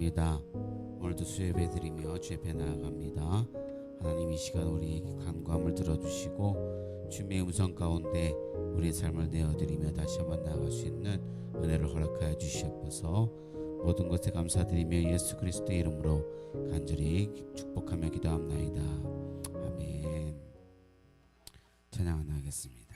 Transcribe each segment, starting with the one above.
감사합니다. 오늘도 수예배 드리며 배 나아갑니다. 하나님 이 시간 우리에게 간구함을 들어주시고 주님의 음성 가운데 우리의 삶을 내어드리며 다시 한번 나아갈 수 있는 은혜를 허락하여 주시옵소서 모든 것에 감사드리며 예수 그리스도의 이름으로 간절히 축복하며 기도합나이다. 아멘 찬양 하나 하겠습니다.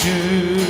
주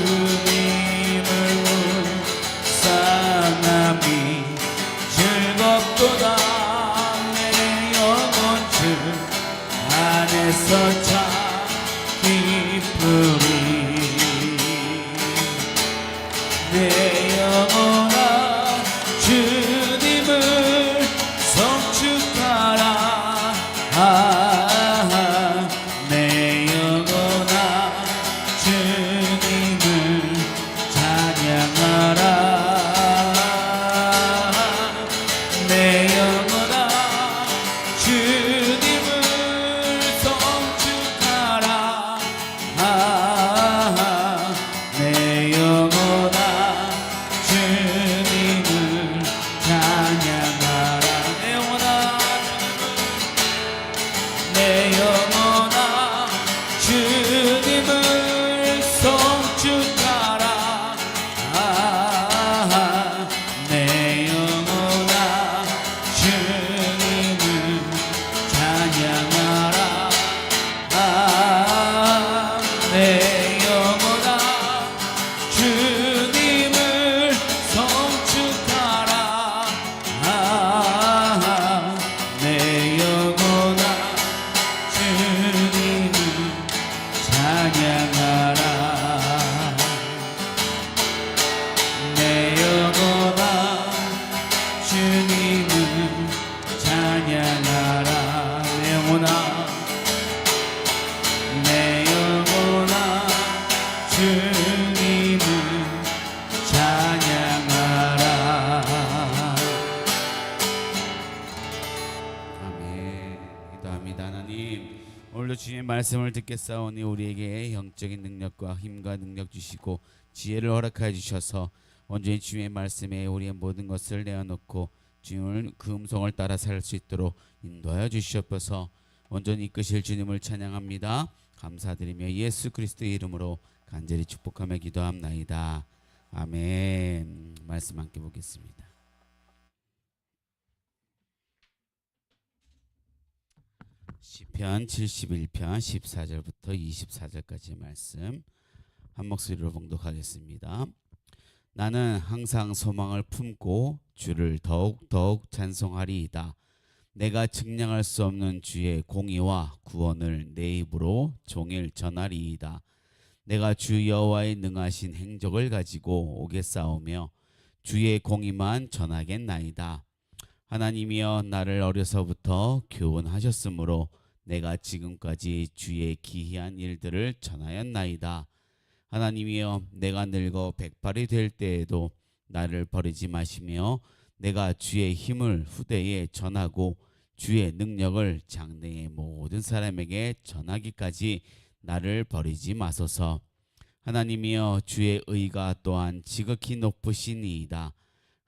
오늘도 주님의 말씀을 듣겠사오니 우리에게 영적인 능력과 힘과 능력 주시고 지혜를 허락하여 주셔서 온전히 주님의 말씀에 우리의 모든 것을 내어놓고 주님을 그 음성을 따라 살 수 있도록 인도하여 주시옵소서. 온전히 이끄실 주님을 찬양합니다. 감사드리며 예수 그리스도의 이름으로 간절히 축복하며 기도합나이다. 아멘. 말씀 함께 보겠습니다 시편 71편 14절부터 24절까지 말씀 한 목소리로 봉독하겠습니다. 나는 항상 소망을 품고 주를 더욱 더욱 찬송하리이다. 내가 측량할 수 없는 주의 공의와 구원을 내 입으로 종일 전하리이다. 내가 주 여호와의 능하신 행적을 가지고 오겠사오며 주의 공의만 전하겠나이다. 하나님이여 나를 어려서부터 교훈하셨으므로 내가 지금까지 주의 기이한 일들을 전하였나이다. 하나님이여 내가 늙어 백발이 될 때에도 나를 버리지 마시며 내가 주의 힘을 후대에 전하고 주의 능력을 장래의 모든 사람에게 전하기까지 나를 버리지 마소서. 하나님이여 주의 의가 또한 지극히 높으시니이다.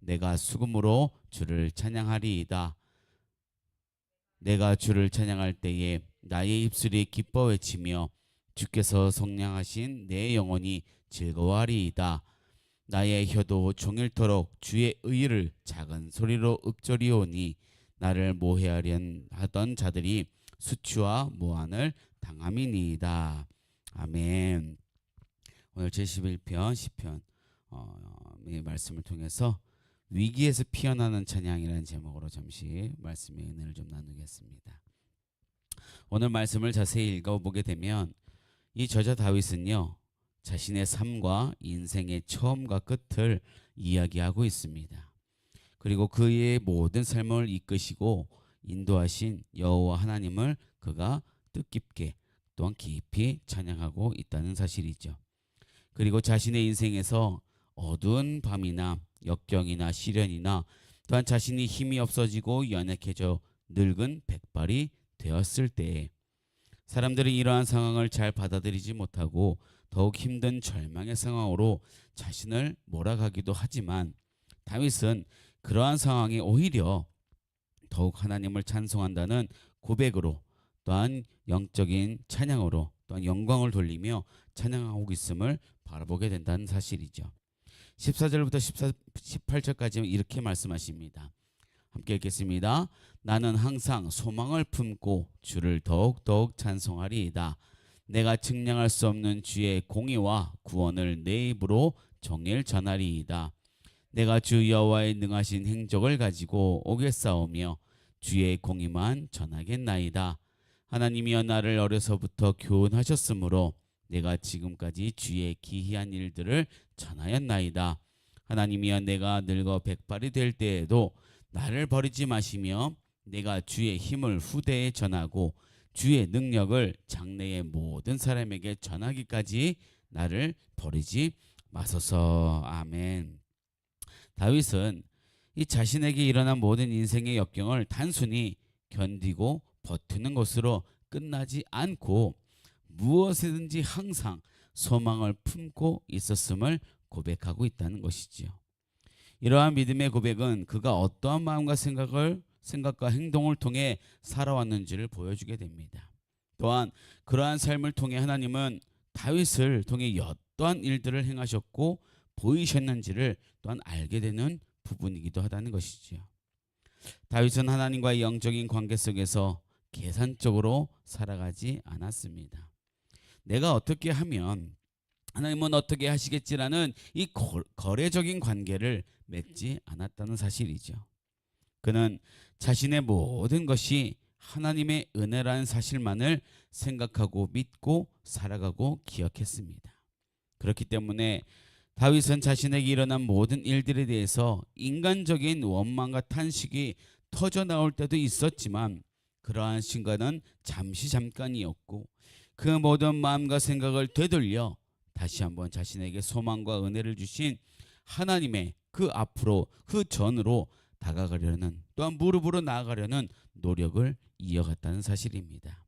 내가 수금으로 주를 찬양하리이다. 내가 주를 찬양할 때에 나의 입술이 기뻐 외치며 주께서 성량하신 내 영혼이 즐거워하리이다. 나의 혀도 종일토록 주의 의를 작은 소리로 읊조리오니 나를 모해하려 하던 자들이 수치와 무한을 당함이니이다. 아멘. 오늘 제11편 시편 어, 이 말씀을 통해서 위기에서 피어나는 찬양이라는 제목으로 잠시 말씀의 은혜를 좀 나누겠습니다. 오늘 말씀을 자세히 읽어보게 되면 이 저자 다윗은요 자신의 삶과 인생의 처음과 끝을 이야기하고 있습니다. 그리고 그의 모든 삶을 이끄시고 인도하신 여호와 하나님을 그가 뜻깊게 또한 깊이 찬양하고 있다는 사실이죠. 그리고 자신의 인생에서 어두운 밤이나 역경이나 시련이나 또한 자신이 힘이 없어지고 연약해져 늙은 백발이 되었을 때에 사람들이 이러한 상황을 잘 받아들이지 못하고 더욱 힘든 절망의 상황으로 자신을 몰아가기도 하지만 다윗은 그러한 상황이 오히려 더욱 하나님을 찬송한다는 고백으로 또한 영적인 찬양으로 또한 영광을 돌리며 찬양하고 있음을 바라보게 된다는 사실이죠. 14절부터 14, 18절까지 이렇게 말씀하십니다. 함께 읽겠습니다. 나는 항상 소망을 품고 주를 더욱더욱 찬송하리이다. 내가 증량할 수 없는 주의 공의와 구원을 내 입으로 종일 전하리이다. 내가 주 여호와의 능하신 행적을 가지고 오겠사오며 주의 공의만 전하겠나이다. 하나님이여 나를 어려서부터 교훈하셨으므로 내가 지금까지 주의 기이한 일들을 전하였나이다. 하나님이여 내가 늙어 백발이 될 때에도 나를 버리지 마시며 내가 주의 힘을 후대에 전하고 주의 능력을 장래의 모든 사람에게 전하기까지 나를 버리지 마소서. 아멘. 다윗은 이 자신에게 일어난 모든 인생의 역경을 단순히 견디고 버티는 것으로 끝나지 않고 무엇이든지 항상 소망을 품고 있었음을 고백하고 있다는 것이지요. 이러한 믿음의 고백은 그가 어떠한 마음과 생각을 생각과 행동을 통해 살아왔는지를 보여주게 됩니다. 또한 그러한 삶을 통해 하나님은 다윗을 통해 어떠한 일들을 행하셨고 보이셨는지를 또한 알게 되는 부분이기도 하다는 것이지요. 다윗은 하나님과의 영적인 관계 속에서 계산적으로 살아가지 않았습니다. 내가 어떻게 하면 하나님은 어떻게 하시겠지라는 이 거래적인 관계를 맺지 않았다는 사실이죠. 그는 자신의 모든 것이 하나님의 은혜라는 사실만을 생각하고 믿고 살아가고 기억했습니다. 그렇기 때문에 다윗은 자신에게 일어난 모든 일들에 대해서 인간적인 원망과 탄식이 터져 나올 때도 있었지만 그러한 순간은 잠시 잠깐이었고 그 모든 마음과 생각을 되돌려 다시 한번 자신에게 소망과 은혜를 주신 하나님의 그 앞으로 그 전으로 다가가려는 또한 무릎으로 나아가려는 노력을 이어갔다는 사실입니다.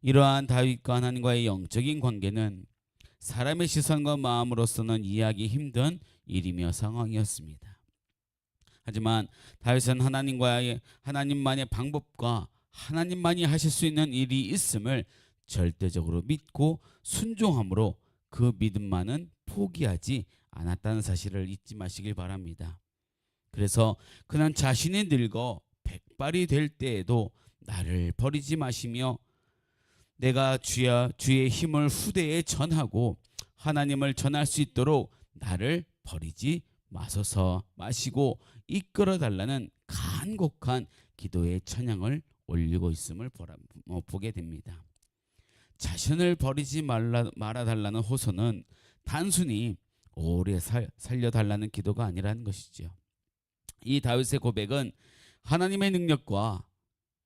이러한 다윗과 하나님과의 영적인 관계는 사람의 시선과 마음으로서는 이해하기 힘든 일이며 상황이었습니다. 하지만 다윗은 하나님과의 하나님만의 방법과 하나님만이 하실 수 있는 일이 있음을 절대적으로 믿고 순종함으로 그 믿음만은 포기하지 않았다는 사실을 잊지 마시길 바랍니다. 그래서 그는 자신이 늙어 백발이 될 때에도 나를 버리지 마시며 내가 주야 주의 힘을 후대에 전하고 하나님을 전할 수 있도록 나를 버리지 마소서 마시고 이끌어 달라는 간곡한 기도의 찬양을 올리고 있음을 어, 보게 됩니다. 자신을 버리지 말라 말아 달라는 호소는 단순히 오래 살, 살려 달라는 기도가 아니라는 것이죠. 이 다윗의 고백은 하나님의 능력과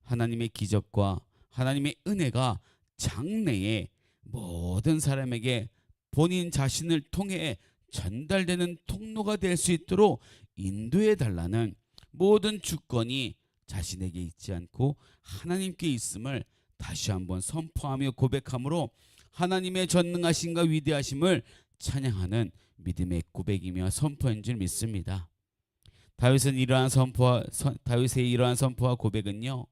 하나님의 기적과 하나님의 은혜가 장래에 모든 사람에게 본인 자신을 통해 전달되는 통로가 될 수 있도록 인도해 달라는 모든 주권이 자신에게 있지 않고 하나님께 있음을 다시 한번 선포하며 고백함으로 하나님의 전능하심과 위대하심을 찬양하는 믿음의 고백이며 선포인 줄 믿습니다. 다윗은 이러한 선포와 선- 다윗의 이러한 선포와 고백은요.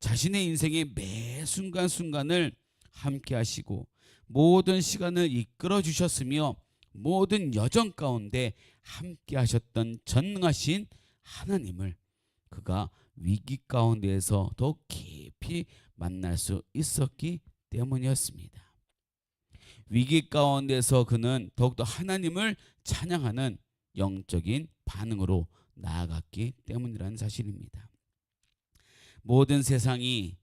자신의 인생의 매 순간순간을 함께 하시고 모든 시간을 이끌어 주셨으며 모든 여정 가운데 함께 하셨던 전능하신 하나님을 그가 위기 가운데에서 더깊 이 만날 수 있었기 때문이었습니다. 위기 가운데서 그는 더욱더 하나님을 찬양하는 영적인 반응으로 나아갔기 때문이라는 사실입니다. 모든 세상이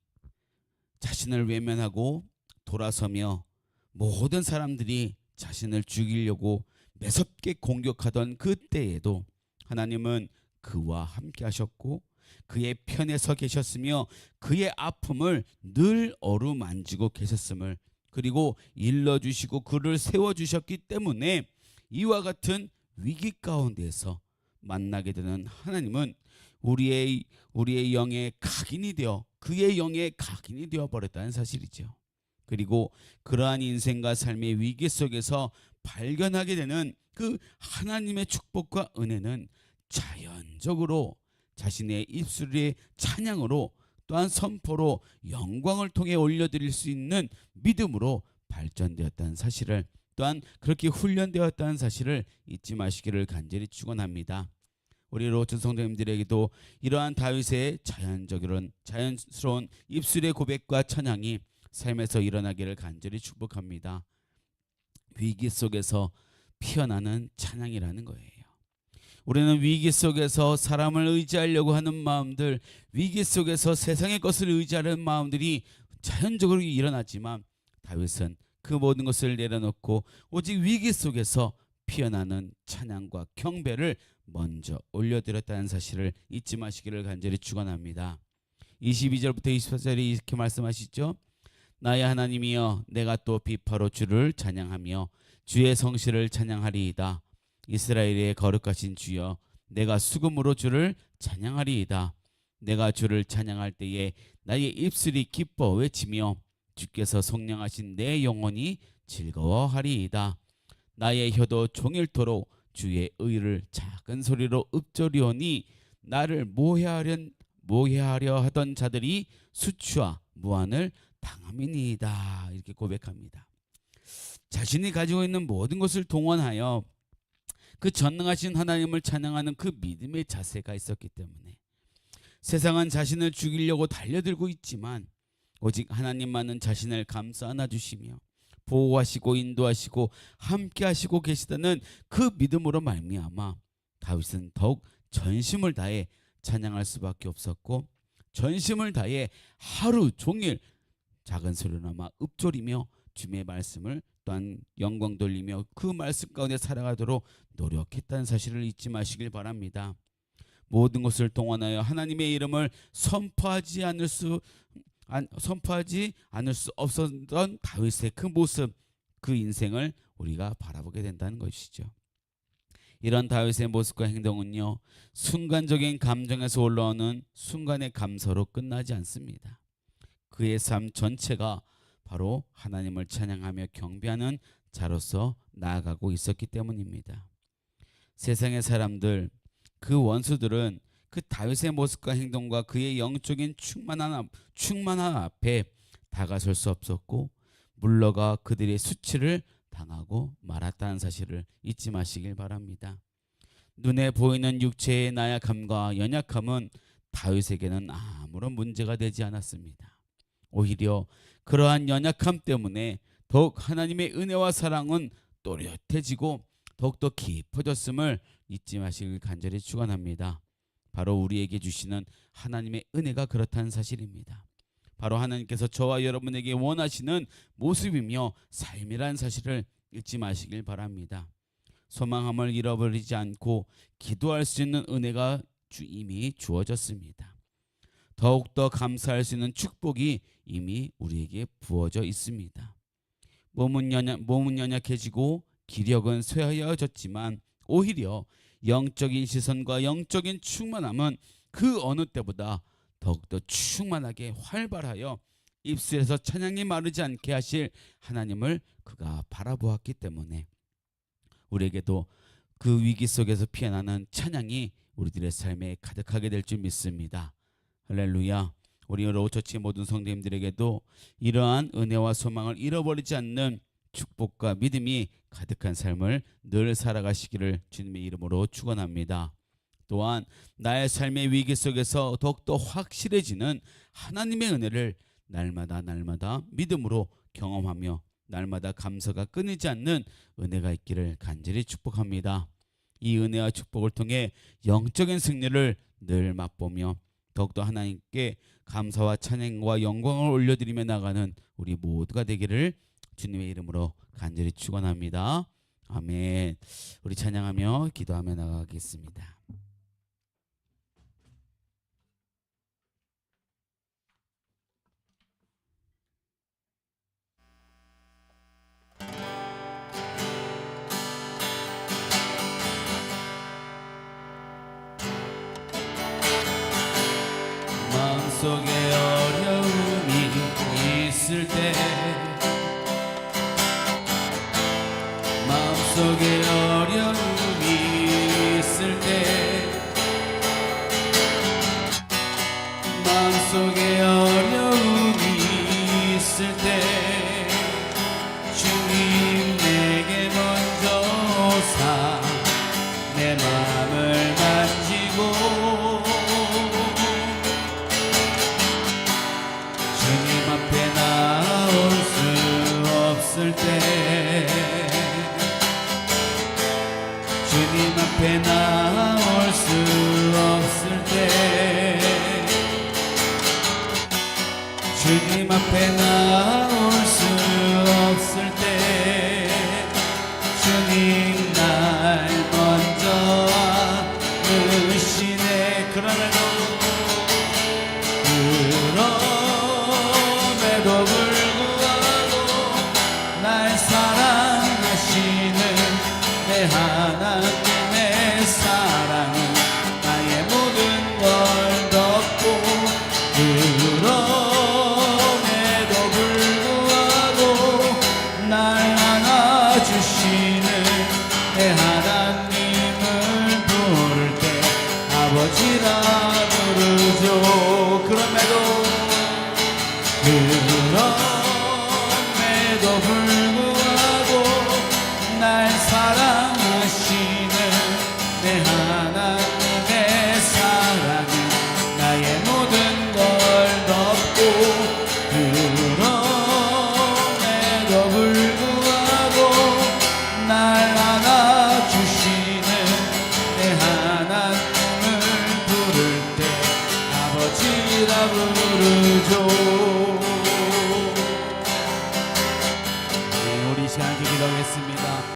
자신을 외면하고 돌아서며 모든 사람들이 자신을 죽이려고 매섭게 공격하던 그때에도 하나님은 그와 함께 하셨고 그의 편에 서 계셨으며 그의 아픔을 늘 어루만지고 계셨음을 그리고 일러주시고 그를 세워주셨기 때문에 이와 같은 위기 가운데서 만나게 되는 하나님은 우리의 우리의 영의 각인이 되어 그의 영의 각인이 되어 버렸다는 사실이죠. 그리고 그러한 인생과 삶의 위기 속에서 발견하게 되는 그 하나님의 축복과 은혜는 자연적으로 자신의 입술의 찬양으로 또한 선포로 영광을 통해 올려드릴 수 있는 믿음으로 발전되었다는 사실을 또한 그렇게 훈련되었다는 사실을 잊지 마시기를 간절히 축원합니다. 우리 로튼 성도님들에게도 이러한 다윗의 자연적이론 자연스러운 입술의 고백과 찬양이 삶에서 일어나기를 간절히 축복합니다. 위기 속에서 피어나는 찬양이라는 거예요. 우리는 위기 속에서 사람을 의지하려고 하는 마음들, 위기 속에서 세상의 것을 의지하는 마음들이 자연적으로 일어나지만 다윗은 그 모든 것을 내려놓고 오직 위기 속에서 피어나는 찬양과 경배를 먼저 올려드렸다는 사실을 잊지 마시기를 간절히 축원합니다. 22절부터 24절에 이렇게 말씀하시죠. 나의 하나님이여 내가 또 비파로 주를 찬양하며 주의 성실을 찬양하리이다. 이스라엘의 거룩하신 주여 내가 수금으로 주를 찬양하리이다. 내가 주를 찬양할 때에 나의 입술이 기뻐 외치며 주께서 성령하신 내 영혼이 즐거워하리이다. 나의 혀도 종일토록 주의 의를 작은 소리로 읊조리오니 나를 모해하려 모해하려 하던 자들이 수치와 무한을 당함이니이다 이렇게 고백합니다. 자신이 가지고 있는 모든 것을 동원하여 그 전능하신 하나님을 찬양하는 그 믿음의 자세가 있었기 때문에 세상은 자신을 죽이려고 달려들고 있지만 오직 하나님만은 자신을 감싸 안아주시며 보호하시고 인도하시고 함께하시고 계시다는 그 믿음으로 말미암아 다윗은 더욱 전심을 다해 찬양할 수밖에 없었고 전심을 다해 하루 종일 작은 소리나마 읊조리며 주님의 말씀을 또한 영광 돌리며 그 말씀 가운데 살아가도록 노력했다는 사실을 잊지 마시길 바랍니다. 모든 것을 동원하여 하나님의 이름을 선포하지 않을 수 안, 선포하지 않을 수 없었던 다윗의 그 모습, 그 인생을 우리가 바라보게 된다는 것이죠. 이런 다윗의 모습과 행동은요, 순간적인 감정에서 올라오는 순간의 감사로 끝나지 않습니다. 그의 삶 전체가 바로 하나님을 찬양하며 경배하는 자로서 나아가고 있었기 때문입니다. 세상의 사람들, 그 원수들은 그 다윗의 모습과 행동과 그의 영적인 충만한 앞- 충만한 앞에 다가설 수 없었고 물러가 그들의 수치를 당하고 말았다는 사실을 잊지 마시길 바랍니다. 눈에 보이는 육체의 나약함과 연약함은 다윗에게는 아무런 문제가 되지 않았습니다. 오히려 그러한 연약함 때문에 더욱 하나님의 은혜와 사랑은 또렷해지고 더욱더 깊어졌음을 잊지 마시길 간절히 축원합니다. 바로 우리에게 주시는 하나님의 은혜가 그렇다는 사실입니다. 바로 하나님께서 저와 여러분에게 원하시는 모습이며 삶이란 사실을 잊지 마시길 바랍니다. 소망함을 잃어버리지 않고 기도할 수 있는 은혜가 주- 이미 주어졌습니다. 더욱더 감사할 수 있는 축복이 이미 우리에게 부어져 있습니다. 몸은, 연약, 몸은 연약해지고 기력은 쇠하여졌지만 오히려 영적인 시선과 영적인 충만함은 그 어느 때보다 더욱더 충만하게 활발하여 입술에서 찬양이 마르지 않게 하실 하나님을 그가 바라보았기 때문에 우리에게도 그 위기 속에서 피어나는 찬양이 우리들의 삶에 가득하게 될 줄 믿습니다. 할렐루야. 우리 로처치 모든 성도님들에게도 이러한 은혜와 소망을 잃어버리지 않는 축복과 믿음이 가득한 삶을 늘 살아가시기를 주님의 이름으로 축원합니다. 또한 나의 삶의 위기 속에서 더욱더 확실해지는 하나님의 은혜를 날마다 날마다 믿음으로 경험하며 날마다 감사가 끊이지 않는 은혜가 있기를 간절히 축복합니다. 이 은혜와 축복을 통해 영적인 승리를 늘 맛보며 더욱더 하나님께 감사와 찬양과 영광을 올려드리며 나가는 우리 모두가 되기를 주님의 이름으로 간절히 축원합니다. 아멘. 우리 찬양하며 기도하며 나가겠습니다. 있 그